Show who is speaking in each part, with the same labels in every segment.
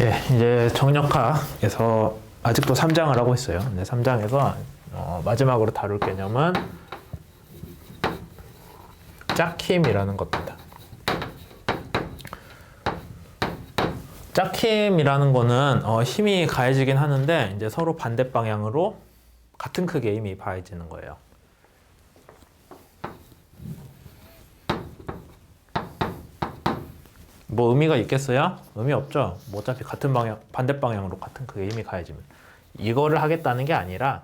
Speaker 1: 예, 이제 정력학에서 아직도 3장을 하고 있어요. 근데 3장에서 어, 마지막으로 다룰 개념은 짝힘이라는 것입니다. 짝힘이라는 거는 어, 힘이 가해지긴 하는데 이제 서로 반대 방향으로 같은 크기의 힘이 가해지는 거예요. 뭐 의미가 있겠어요? 의미 없죠. 뭐 어차피 같은 방향, 반대 방향으로 같은 크기의 힘이 가해지면 이거를 하겠다는 게 아니라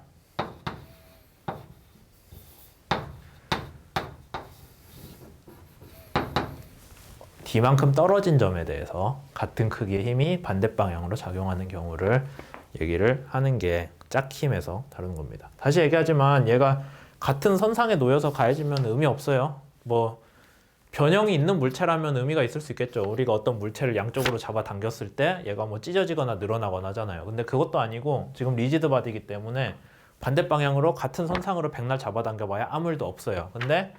Speaker 1: D만큼 떨어진 점에 대해서 같은 크기의 힘이 반대 방향으로 작용하는 경우를 얘기를 하는 게 짝힘에서 다루는 겁니다. 다시 얘기하지만 얘가 같은 선상에 놓여서 가해지면 의미 없어요. 뭐 변형이 있는 물체라면 의미가 있을 수 있겠죠. 우리가 어떤 물체를 양쪽으로 잡아 당겼을 때 얘가 뭐 찢어지거나 늘어나거나 하잖아요. 근데 그것도 아니고 지금 리지드 바디이기 때문에 반대 방향으로 같은 선상으로 백날 잡아 당겨봐야 아무 일도 없어요. 근데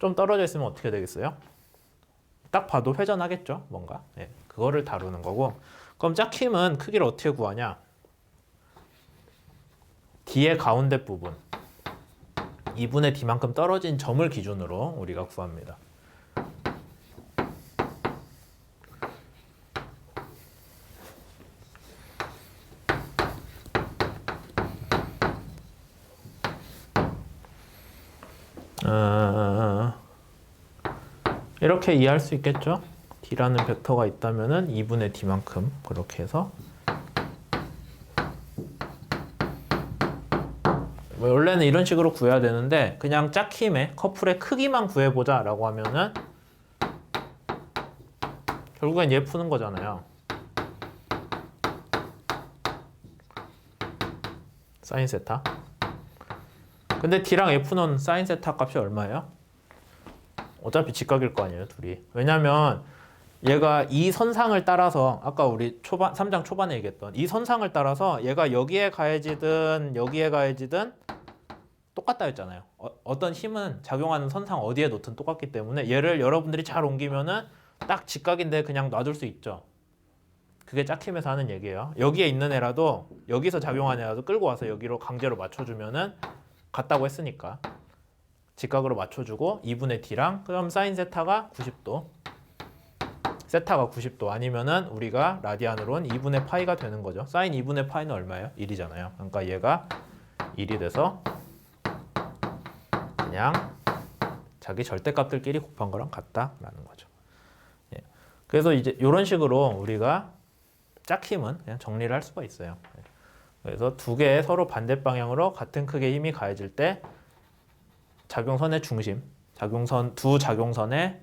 Speaker 1: 좀 떨어져 있으면 어떻게 되겠어요? 딱 봐도 회전하겠죠, 뭔가. 예, 그거를 다루는 거고. 그럼 짝힘은 크기를 어떻게 구하냐? D의 가운데 부분, 2분의 D만큼 떨어진 점을 기준으로 우리가 구합니다. 어, 이렇게 이해할 수 있겠죠? D라는 벡터가 있다면은 2분의 D만큼 그렇게 해서 뭐 원래는 이런 식으로 구해야 되는데 그냥 짝힘의 커플의 크기만 구해보자 라고 하면은 결국엔 얘 푸는 거잖아요. 사인 세타 근데 D랑 F는 사인 세타 값이 얼마예요? 어차피 직각일 거 아니에요, 둘이. 왜냐면 얘가 이 선상을 따라서 아까 우리 초반 3장 초반에 얘기했던 이 선상을 따라서 얘가 여기에 가해지든 여기에 가해지든 똑같다 했잖아요. 어, 떤 힘은 작용하는 선상 어디에 놓든 똑같기 때문에 얘를 여러분들이 잘 옮기면은 딱 직각인데 그냥 놔둘 수 있죠. 그게 짝힘에서 하는 얘기예요. 여기에 있는 애라도 여기서 작용하는 애라도 끌고 와서 여기로 강제로 맞춰주면은 같다고 했으니까. 직각으로 맞춰주고 2분의 D랑 그럼 사인 세타가 90도. 세타가 90도. 아니면은 우리가 라디안으로는 2분의 파이가 되는 거죠. 사인 2분의 파이는 얼마예요? 1이잖아요. 그러니까 얘가 1이 돼서 그냥 자기 절대값들끼리 곱한 거랑 같다라는 거죠. 예. 그래서 이제 이런 식으로 우리가 짝힘은 그냥 정리를 할 수가 있어요. 예. 그래서 두 개의 서로 반대 방향으로 같은 크기의 힘이 가해질 때 작용선의 중심, 작용선 두 작용선의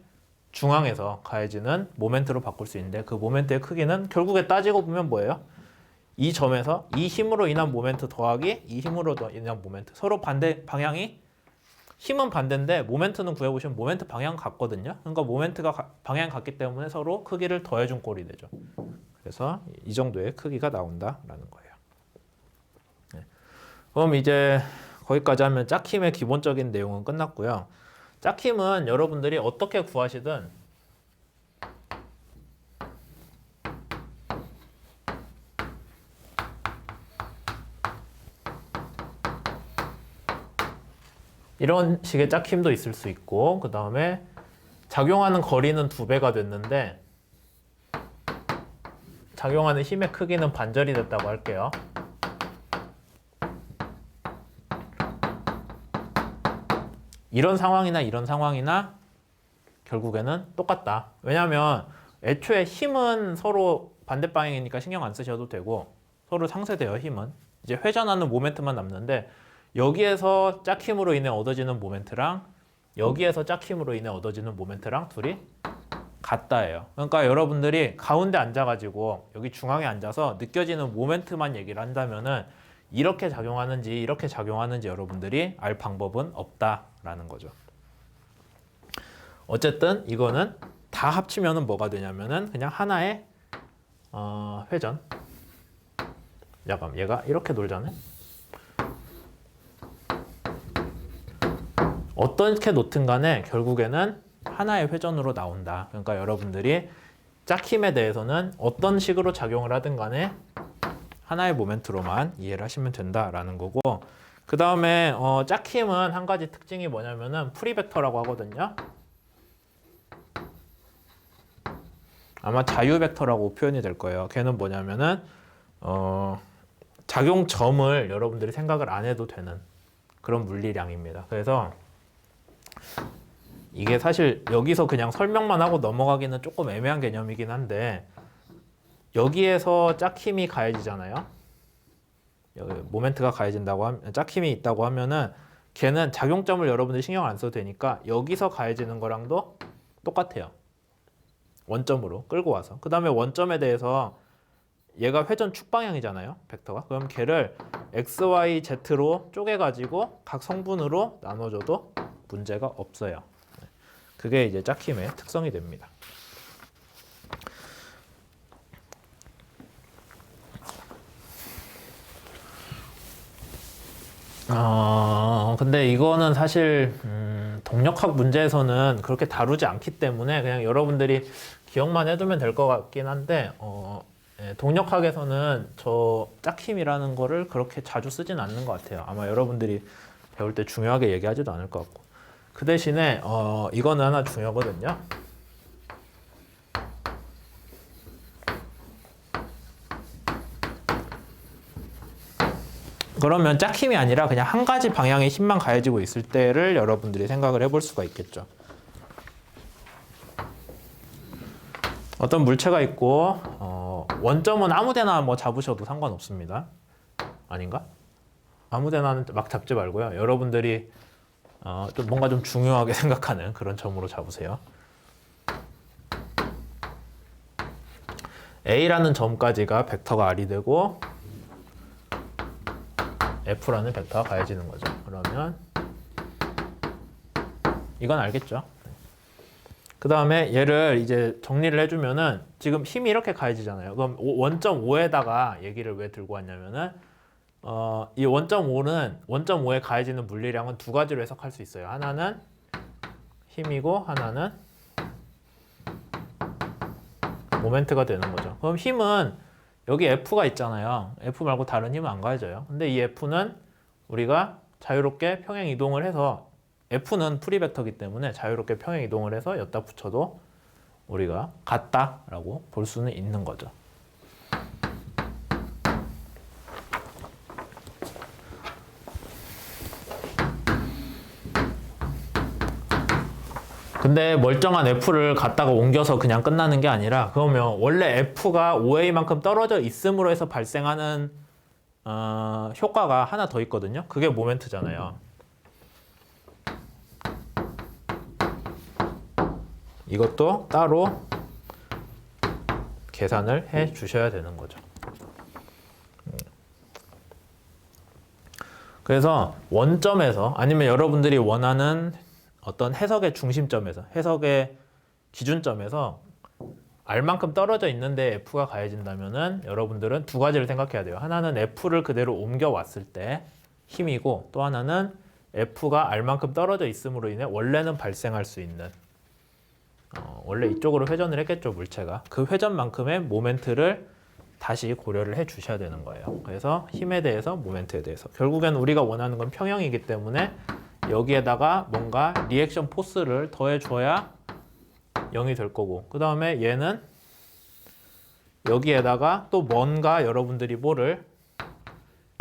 Speaker 1: 중앙에서 가해지는 모멘트로 바꿀 수 있는데 그 모멘트의 크기는 결국에 따지고 보면 뭐예요? 이 점에서 이 힘으로 인한 모멘트 더하기 이 힘으로 인한 모멘트 서로 반대 방향이 힘은 반대인데 모멘트는 구해보시면 모멘트 방향 같거든요. 그러니까 모멘트가 방향 같기 때문에 서로 크기를 더해준 꼴이 되죠. 그래서 이 정도의 크기가 나온다라는 거예요. 그럼 이제 거기까지 하면 짝힘의 기본적인 내용은 끝났고요. 짝힘은 여러분들이 어떻게 구하시든 이런 식의 짝힘도 있을 수 있고 그 다음에 작용하는 거리는 두 배가 됐는데 작용하는 힘의 크기는 반절이 됐다고 할게요. 이런 상황이나 이런 상황이나 결국에는 똑같다. 왜냐하면 애초에 힘은 서로 반대 방향이니까 신경 안 쓰셔도 되고 서로 상쇄돼요 힘은 이제 회전하는 모멘트만 남는데 여기에서 짝 힘으로 인해 얻어지는 모멘트랑 여기에서 짝 힘으로 인해 얻어지는 모멘트랑 둘이 같다예요. 그러니까 여러분들이 가운데 앉아가지고 여기 중앙에 앉아서 느껴지는 모멘트만 얘기를 한다면은 이렇게 작용하는지 이렇게 작용하는지 여러분들이 알 방법은 없다라는 거죠. 어쨌든 이거는 다 합치면은 뭐가 되냐면은 그냥 하나의 어, 회전. 잠깐 얘가 이렇게 돌잖아요. 어떻게 놓든 간에 결국에는 하나의 회전으로 나온다. 그러니까 여러분들이 짝힘에 대해서는 어떤 식으로 작용을 하든 간에 하나의 모멘트로만 이해를 하시면 된다라는 거고 그 다음에 어, 짝힘은 한 가지 특징이 뭐냐면은 프리벡터라고 하거든요. 아마 자유벡터라고 표현이 될 거예요. 걔는 뭐냐면은 어, 작용점을 여러분들이 생각을 안 해도 되는 그런 물리량입니다. 그래서 이게 사실 여기서 그냥 설명만 하고 넘어가기는 조금 애매한 개념이긴 한데 여기에서 짝힘이 가해지잖아요. 여기 모멘트가 가해진다고 하면 짝힘이 있다고 하면은 걔는 작용점을 여러분들이 신경 안 써도 되니까 여기서 가해지는 거랑도 똑같아요. 원점으로 끌고 와서 그 다음에 원점에 대해서 얘가 회전 축 방향이잖아요 벡터가 그럼 걔를 x, y, z로 쪼개 가지고 각 성분으로 나눠줘도 문제가 없어요 네. 그게 이제 짝힘의 특성이 됩니다 어, 근데 이거는 사실 음, 동력학 문제에서는 그렇게 다루지 않기 때문에 그냥 여러분들이 기억만 해두면 될 것 같긴 한데 어, 예, 동력학에서는 저 짝힘이라는 거를 그렇게 자주 쓰진 않는 것 같아요. 아마 여러분들이 배울 때 중요하게 얘기하지도 않을 것 같고 그 대신에 어, 이거는 하나 중요하거든요. 그러면 짝 힘이 아니라 그냥 한 가지 방향에 힘만 가해지고 있을 때를 여러분들이 생각을 해볼 수가 있겠죠. 어떤 물체가 있고 어, 원점은 아무데나 뭐 잡으셔도 상관없습니다. 아닌가? 아무데나는 막 잡지 말고요. 여러분들이 어, 좀 뭔가 좀 중요하게 생각하는 그런 점으로 잡으세요. A라는 점까지가 벡터가 R이 되고 F라는 벡터가 가해지는 거죠. 그러면 이건 알겠죠? 그 다음에 얘를 이제 정리를 해주면은 지금 힘이 이렇게 가해지잖아요. 그럼 원점 5에다가 얘기를 왜 들고 왔냐면은 어, 이 원점 5는 원점 5에 가해지는 물리량은 두 가지로 해석할 수 있어요. 하나는 힘이고 하나는 모멘트가 되는 거죠. 그럼 힘은 여기 F가 있잖아요. F 말고 다른 힘은 안 가해져요. 근데 이 F는 우리가 자유롭게 평행 이동을 해서 F는 프리벡터기 때문에 자유롭게 평행 이동을 해서 여기다 붙여도 우리가 같다라고 볼 수는 있는 거죠. 근데 멀쩡한 F를 갖다가 옮겨서 그냥 끝나는 게 아니라 그러면 원래 F가 OA만큼 떨어져 있음으로 해서 발생하는 어, 효과가 하나 더 있거든요. 그게 모멘트잖아요. 이것도 따로 계산을 해 주셔야 되는 거죠. 음. 그래서 원점에서 아니면 여러분들이 원하는 어떤 해석의 중심점에서 해석의 기준점에서 R만큼 떨어져 있는데 F가 가해진다면은 여러분들은 두 가지를 생각해야 돼요. 하나는 F를 그대로 옮겨 왔을 때 힘이고 또 하나는 F가 R만큼 떨어져 있음으로 인해 원래는 발생할 수 있는 어, 원래 이쪽으로 회전을 했겠죠 물체가 그 회전만큼의 모멘트를 다시 고려를 해 주셔야 되는 거예요. 그래서 힘에 대해서 모멘트에 대해서 결국엔 우리가 원하는 건 평형이기 때문에 여기에다가 뭔가 리액션 포스를 더해 줘야 0이 될 거고 그 다음에 얘는 여기에다가 또 뭔가 여러분들이 뭐를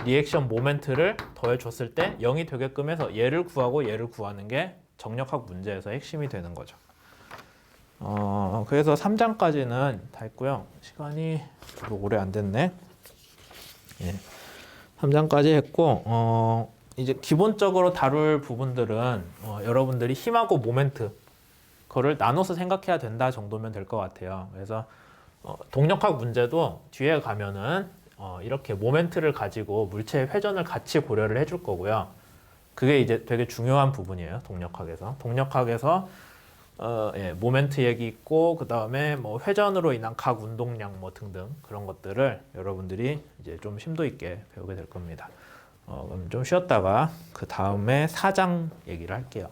Speaker 1: 리액션 모멘트를 더해 줬을 때 0이 되게끔 해서 얘를 구하고 얘를 구하는 게 정력학 문제에서 핵심이 되는 거죠. 어, 그래서 3장까지는 다 했고요. 시간이 오래 안 됐네. 예. 3장까지 했고, 어, 이제 기본적으로 다룰 부분들은 어, 여러분들이 힘하고 모멘트, 그거를 나눠서 생각해야 된다 정도면 될 것 같아요. 그래서 어, 동력학 문제도 뒤에 가면은 어, 이렇게 모멘트를 가지고 물체의 회전을 같이 고려를 해줄 거고요. 그게 이제 되게 중요한 부분이에요. 동력학에서. 동력학에서 어, 예, 모멘트 얘기 있고 그 다음에 뭐 회전으로 인한 각 운동량 뭐 등등 그런 것들을 여러분들이 이제 좀 심도 있게 배우게 될 겁니다. 어, 좀 쉬었다가 그 다음에 사장 얘기를 할게요.